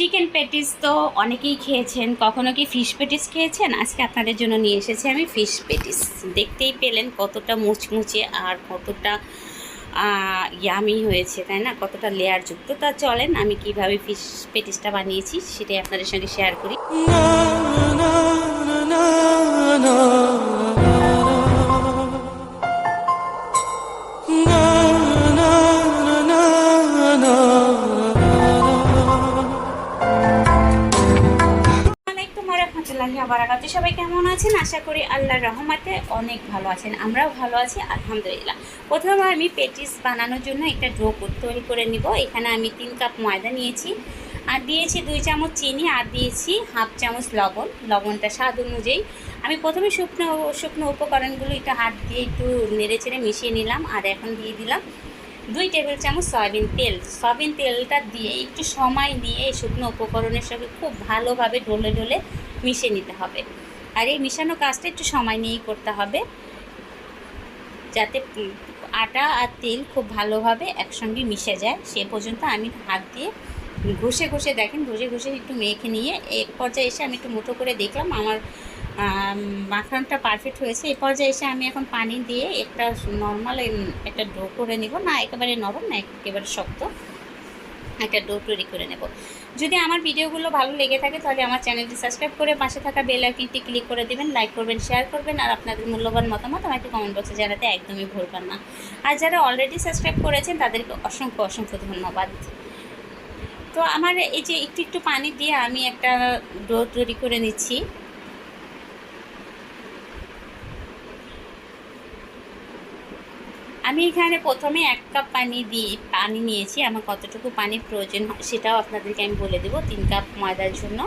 Chicken patties তো অনেকেই খেয়েছেন কখনো কি ফিশ প্যাটিস খেয়েছেন আজকে আপনাদের জন্য নিয়ে এসেছি আমি ফিশ প্যাটিস দেখতেই পেলেন কতটা মুচমুচে আর কতটা ইয়ামি হয়েছে তাই না কতটা লেয়ার যুক্ত তা চলেন আমি কীভাবে ফিশ প্যাটিসটা বানিয়েছি সেটাই আপনাদের সঙ্গে শেয়ার করি রহমতুল্লাহি বারাকাতু সবাই কেমন আছেন? আশা করি আল্লাহর রহমতে অনেক ভালো আছেন। আমরাও ভালো আছি, আলহামদুলিল্লাহ। প্রথমে আমি পেটিস বানানোর জন্য একটা ডো তৈরি করে নিব। এখানে আমি তিন কাপ ময়দা নিয়েছি। আর দিয়েছি দুই চামচ চিনি, আর দিয়েছি হাফ চামচ লবণ। লবণটা স্বাদ অনুযায়ী। আমি প্রথমে শুকনো শুকনো উপকরণগুলো একটু হাত দিয়ে একটু নেড়ে চেড়ে মিশিয়ে নিলাম, আর এখন দিয়ে দিলাম দুই টেবিল চামচ সয়াবিন তেল। সয়াবিন তেলটা দিয়ে একটু সময় নিয়ে শুকনো উপকরণের সঙ্গে খুব ভালোভাবে ডলে ডলে মিশিয়ে নিতে হবে। আর এই মিশানো কাজটা একটু সময় নিয়েই করতে হবে। যাতে আটা আর তেল খুব ভালোভাবে একসঙ্গে মিশে যায়। সে পর্যন্ত আমি হাত দিয়ে ঘষে ঘষে দেখেন, ঘষে ঘষে একটু মেখে নিয়ে এক পর্যায়ে এসে আমি একটু মুঠো করে দেখলাম। আমার মাখানটা পারফেক্ট হয়েছে। এই পর্যায়ে এসে আমি এখন পানি দিয়ে একটা নর্মাল একটা ডো করে নিব। না, একেবারে নরম, না, একেবারে শক্ত। একটা ডো তৈরি করে নেব। যদি আমার ভিডিওগুলো ভালো লেগে থাকে তাহলে আমার চ্যানেলটি সাবস্ক্রাইব করে পাশে থাকা বেল আইকনটি ক্লিক করে দেবেন লাইক করবেন শেয়ার করবেন, আর আপনাদের মূল্যবান মতামত আমাকে কমেন্ট বক্সে জানাতে একদমই ভুলবেন না। আর যারা অলরেডি সাবস্ক্রাইব করেছেন তাদেরকে অসংখ্য অসংখ্য ধন্যবাদ। তো আমার এই যে একটু একটু পানি দিয়ে আমি একটা ডো তৈরি করে নিচ্ছি। আমি এখানে প্রথমে এক কাপ পানি দিয়ে, পানি নিয়েছি। আমার কতটুকু পানির প্রয়োজন হয় সেটাও আপনাদেরকে আমি বলে দেবো। তিন কাপ ময়দার জন্য।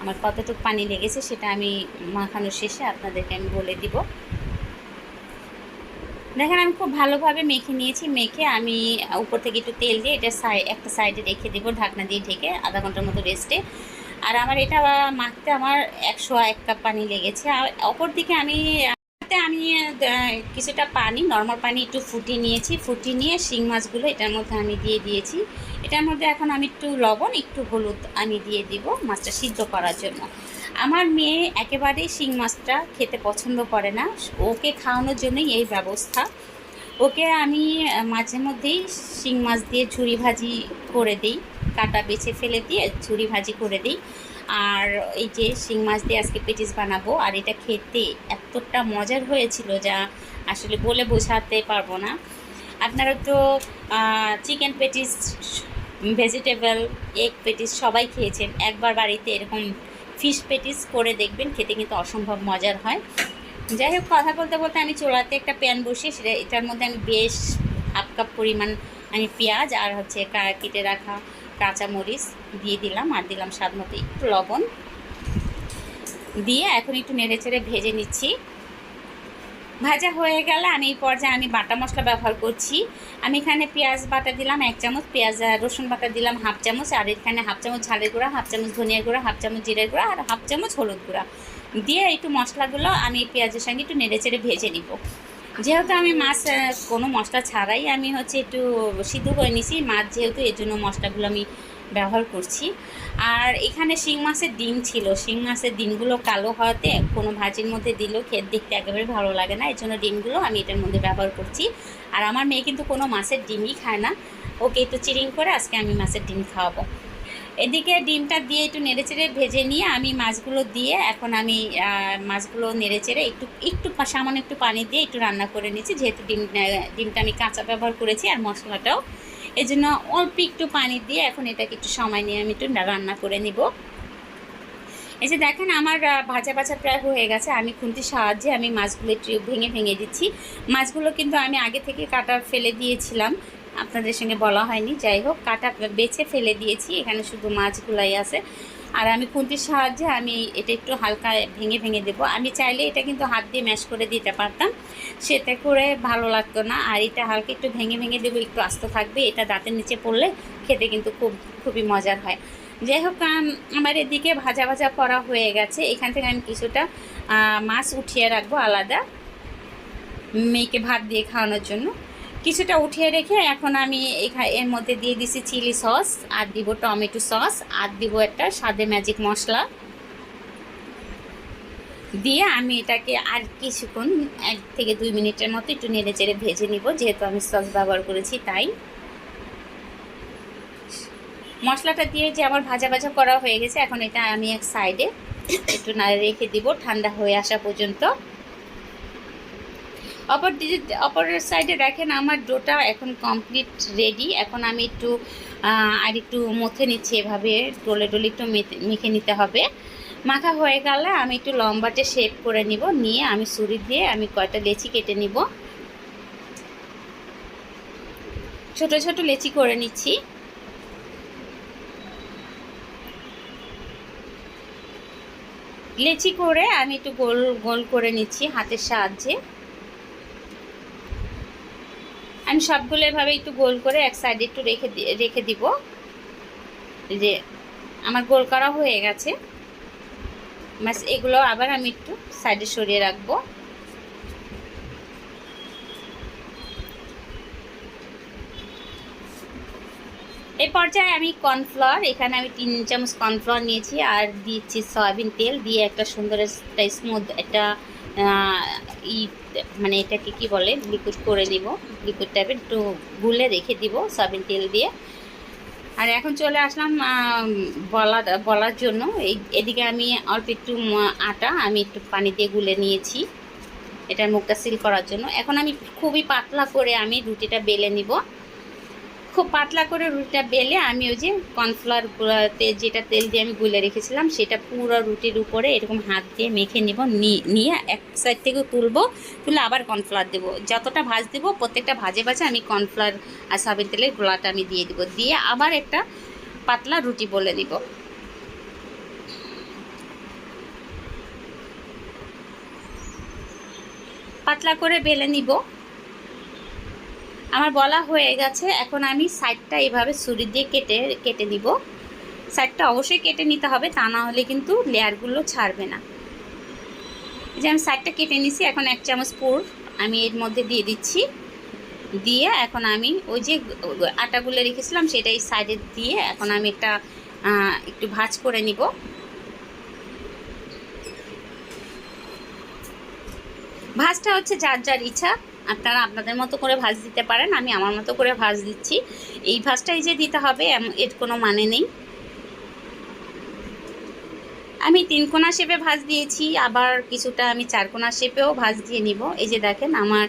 আমার কতটুকু পানি লেগেছে সেটা আমি মাখানোর শেষে আপনাদেরকে আমি বলে দিব। দেখেন, আমি খুব ভালোভাবে মেখে নিয়েছি। মেখে আমি উপর থেকে একটু তেল দিয়ে এটা সাই একটা সাইডে রেখে দেবো ঢাকনা দিয়ে ঢেকে আধা ঘণ্টার মতো রেস্টে। আর আমার এটা মাখতে আমার একশো এক কাপ পানি লেগেছে। আর অপর দিকে আমি তাতে আমি কিছুটা পানি নর্মাল পানি একটু ফুটিয়ে নিয়েছি। ফুটিয়ে নিয়ে শিং মাছগুলো এটার মধ্যে আমি দিয়ে দিয়েছি। এটার মধ্যে এখন আমি একটু লবণ, একটু হলুদ আমি দিয়ে দিব মাছটা সিদ্ধ করার জন্য। আমার মেয়ে একেবারেই শিং মাছটা খেতে পছন্দ করে না। ওকে খাওয়ানোর জন্যই এই ব্যবস্থা। ওকে আমি মাঝে মধ্যেই শিং মাছ দিয়ে ঝুরি ভাজি করে দিই। কাটা বেছে ফেলে দিয়ে ঝুরি ভাজি করে দিই। আর এই যে শিং মাছ দিয়ে আজকে পেটিস বানাবো, আর এটা খেতে এতটা মজার হয়েছিল যা আসলে বলে বোঝাতে পারব না। আপনারা তো chicken patties vegetable egg patties সবাই খেয়েছেন, একবার বাড়িতে এরকম ফিশ পেটিস করে দেখবেন, খেতে কিন্তু অসম্ভব মজার হয়। যাই হোক, কথা বলতে বলতে আমি চোলাতে একটা প্যান বসিয়ে, সেটা, এটার মধ্যে আমি বেশ হাফ কাপ পরিমাণ আমি পেঁয়াজ আর হচ্ছে কেটে রাখা কাঁচামরিচ দিয়ে দিলাম আর দিলাম স্বাদ মতো একটু লবণ। দিয়ে এখন একটু নেড়ে চেড়ে ভেজে নিচ্ছি। ভাজা হয়ে গেলে আমি এই পর্যায়ে আমি বাটা মশলা ব্যবহার করছি। আমি এখানে পেঁয়াজ বাটা দিলাম এক চামচ, পেঁয়াজ রসুন বাটা দিলাম হাফ চামচ, আর এখানে হাফ চামচ ঝালের গুঁড়া, হাফ চামচ ধনিয়া গুঁড়া, হাফ চামচ জিরের গুঁড়া, আর হাফ চামচ হলুদ গুঁড়া। দিয়ে একটু মশলাগুলো আমি পেঁয়াজের সঙ্গে একটু নেড়ে চেড়ে ভেজে নিব। যেহেতু আমি মাছ কোনো মশলা ছাড়াই আমি হচ্ছে একটু সিদ্ধ করে নিছি। মাছ যেহেতু এর জন্য মশলাগুলো আমি ব্যবহার করছি। আর এখানে শিং মাছের ডিম ছিল। শিং মাছের ডিমগুলো কালো হওয়াতে কোনো ভাজির মধ্যে দিলেও খেত, দেখতে একেবারে ভালো লাগে না। এর জন্য ডিমগুলো আমি এটার মধ্যে ব্যবহার করছি। আর আমার মেয়ে কিন্তু কোনো মাছের ডিমই খায় না। ওকে একটু চিরিং করে আজকে আমি মাছের ডিম খাওয়াবো। এদিকে ডিমটা দিয়ে একটু নেড়েচেড়ে ভেজে নিয়ে আমি মাছগুলো দিয়ে এখন আমি মাছগুলো নেড়েচেড়ে একটু একটু সামান্য একটু পানি দিয়ে একটু রান্না করে নিচ্ছি। যেহেতু ডিম ডিমটা আমি কাঁচা ব্যবহার করেছি আর মশলাটাও। এই জন্য অল্প একটু পানি দিয়ে এখন এটাকে একটু সময় নিয়ে আমি একটু রান্না করে নিব। এই যে দেখেন আমার ভাজা ভাজা প্রায় হয়ে গেছে। আমি খুন্তির সাহায্যে আমি মাছগুলো একটু ভেঙে ভেঙে দিচ্ছি। মাছগুলো কিন্তু আমি আগে থেকে কাটা ফেলে দিয়েছিলাম। আপনাদের সঙ্গে বলা হয়নি। যাই হোক, কাটা বেছে ফেলে দিয়েছি। এখানে শুধু মাছগুলাই আছে। আর আমি খুন্তির সাহায্যে আমি এটা একটু হালকা ভেঙে ভেঙে দেবো। আমি চাইলে এটা কিন্তু হাত দিয়ে ম্যাশ করে দিতে পারতাম। সেটা করে ভালো লাগতো না। আর এটা হালকা একটু ভেঙে ভেঙে দেবো, একটু আস্ত থাকবে। এটা দাঁতের নিচে পড়লে খেতে কিন্তু খুব, খুবই মজার হয়। যাই হোক আমার এদিকে ভাজা ভাজা করা হয়ে গেছে। এখান থেকে আমি কিছুটা মাছ উঠিয়ে রাখব আলাদা। মেয়েকে ভাত দিয়ে খাওয়ানোর জন্য। কিছুটা উঠিয়ে রেখে এখন আমি এর মধ্যে দিয়ে দিছি চিলি সস, আর দিব টমেটো সস, আর দিব একটা স্বাদে ম্যাজিক মশলা। দিয়ে আমি এটাকে আর কিছুক্ষণ, এক থেকে দুই মিনিটের মতো একটু নেড়ে চেড়ে ভেজে নিব, যেহেতু আমি সস ব্যবহার করেছি তাই। মশলাটা দিয়ে যে আমার ভাজা ভাজা করা হয়ে গেছে, এখন এটা আমি এক সাইডে একটু নাড়ে রেখে দিব, ঠান্ডা হয়ে আসা পর্যন্ত। অপর দিকে অপরের সাইডে দেখেন আমার ডোটা এখন কমপ্লিট রেডি এখন আমি একটু আর একটু মথে নিচ্ছি এভাবে, ডলে ডলে একটু মেথে- মেখে নিতে হবে। মাখা হয়ে গেলে আমি একটু লম্বাটে শেপ করে নিব, নিয়ে আমি ছুরি দিয়ে আমি কয়টা লেচি কেটে নিব। ছোট ছোট লেচি করে নিচ্ছি। লেচি করে আমি একটু গোল গোল করে নিচ্ছি হাতের সাহায্যে। আমি সবগুলো এভাবে একটু গোল করে এক সাইডে একটু রেখে রেখে দিব। যে আমার গোল করা হয়ে গেছে। ব্যাস, এগুলো আবার আমি একটু সাইডে সরিয়ে রাখব। এই পর্যায়ে আমি কর্নফ্লাওয়ার, এখানে আমি তিন চামচ কর্নফ্লাওয়ার নিয়েছি আর দিচ্ছি সয়াবিন তেল দিয়ে একটা সুন্দর একটা স্মুথ একটা ই মানে এটাকে কি বলে? লিকুইড করে নিব। লিকুইড টাইপের একটু গুলে রেখে দিব সয়াবিন তেল দিয়ে। আর এখন চলে আসলাম বলার বলা, বলার জন্য। এই, এদিকে আমি অল্প একটু আটা, আমি একটু পানি দিয়ে গুলে নিয়েছি। এটার মুখটা সিল করার জন্য। এখন আমি খুবই পাতলা করে আমি রুটিটা বেলে নিব। খুব পাতলা করে রুটিটা বেলে আমি ওই যে কর্নফ্লাওয়ার গুঁড়াতে যেটা তেল দিয়ে আমি গুলে রেখেছিলাম, সেটা পুরো রুটির উপরে এরকম হাত দিয়ে মেখে নিব নিয়ে এক সাইড থেকে তুলবো, তুলে আবার কর্নফ্লাওয়ার দেবো। যতটা ভাজ দেবো, প্রত্যেকটা ভাজে ভাজে আমি কর্নফ্লাওয়ার আর সাবিন তেলের গোলাটা আমি দিয়ে দিব। দিয়ে আবার একটা পাতলা রুটি বলে দিব। পাতলা করে বেলে নিব। আমার বলা হয়ে গেছে, এখন আমি সাইডটা এভাবে ছুরি দিয়ে কেটে কেটে দিব। সাইডটা অবশ্যই কেটে নিতে হবে, তা না হলে কিন্তু লেয়ারগুলো ছাড়বে না। যে আমি সাইডটা কেটে নিছি, এখন এক চামচ পুর আমি এর মধ্যে দিয়ে দিচ্ছি। দিয়ে এখন আমি ওই যে আটাগুলো রেখেছিলাম, সেটা এই সাইডে দিয়ে এখন আমি একটা একটু ভাজ করে নিব। ভাজটা হচ্ছে যার যার ইচ্ছা। আপনারা আপনাদের মতো করে ভাজ দিতে পারেন, আমি আমার মতো করে ভাজ দিচ্ছি। এই ভাজটাই যে দিতে হবে এর কোনো মানে নেই। আমি তিন কোনা শেপে ভাজ দিয়েছি, আবার কিছুটা আমি চার কোনা শেপেও ভাজ দিয়ে নিব। এই যে দেখেন আমার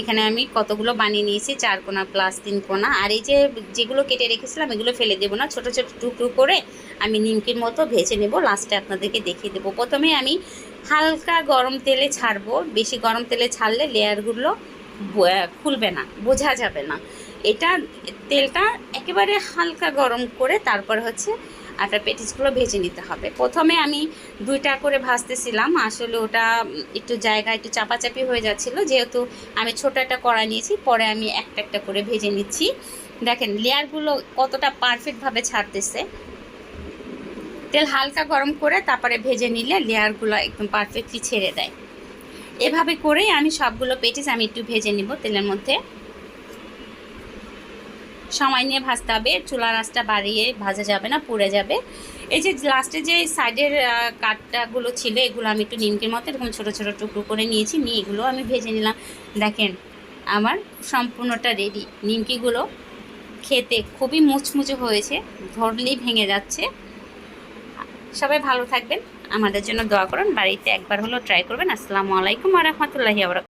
এখানে আমি কতগুলো বানিয়ে নিয়েছি, চার কোনা প্লাস তিন কোনা। আর এই যে যেগুলো কেটে রেখেছিলাম, এগুলো ফেলে দেবো না, ছোট ছোট টুকরো করে আমি নিমকির মতো ভেজে নেব। লাস্টে আপনাদেরকে দেখিয়ে দেবো। প্রথমে আমি হালকা গরম তেলে ছাড়বো। বেশি গরম তেলে ছাড়লে লেয়ারগুলো খুলবে না, বোঝা যাবে না। এটা তেলটা একেবারে হালকা গরম করে তারপর হচ্ছে আটার পেটিসগুলো ভেজে নিতে হবে। প্রথমে আমি দুইটা করে ভাজতেছিলাম, আসলে ওটা একটু জায়গা একটু চাপাচাপি হয়ে যাচ্ছিল। যেহেতু আমি ছোট একটা কড়া নিয়েছি, পরে আমি একটা একটা করে ভেজে নিচ্ছি। দেখেন, লেয়ারগুলো কতটা পারফেক্টভাবে ছাড়তেছে। তেল হালকা গরম করে তারপরে ভেজে নিলে লেয়ারগুলো একদম পারফেক্টলি ছেড়ে দেয়। এভাবে করেই আমি সবগুলো পেটিস আমি একটু ভেজে নিব তেলের মধ্যে। সময় নিয়ে ভাজতে হবে চুলা রাসটা বাড়িয়ে ভাজা যাবে না, পুড়ে যাবে। এই যে লাস্টে যে সাইডের কাঠটাগুলো ছিল, এগুলো আমি একটু নিমকির মতো এরকম ছোটো ছোটো টুকরো করে নিয়েছি, নিয়ে এগুলো আমি ভেজে নিলাম। দেখেন, আমার সম্পূর্ণটা রেডি নিমকিগুলো খেতে খুবই মুচমুচে হয়েছে, ধরলেই ভেঙে যাচ্ছে। সবাই ভালো থাকবেন। আমাদের জন্য দোয়া করুন। বাড়িতে একবার হলেও ট্রাই করবেন। আসসালামু আলাইকুম রহমতুল্লাহি আবরাক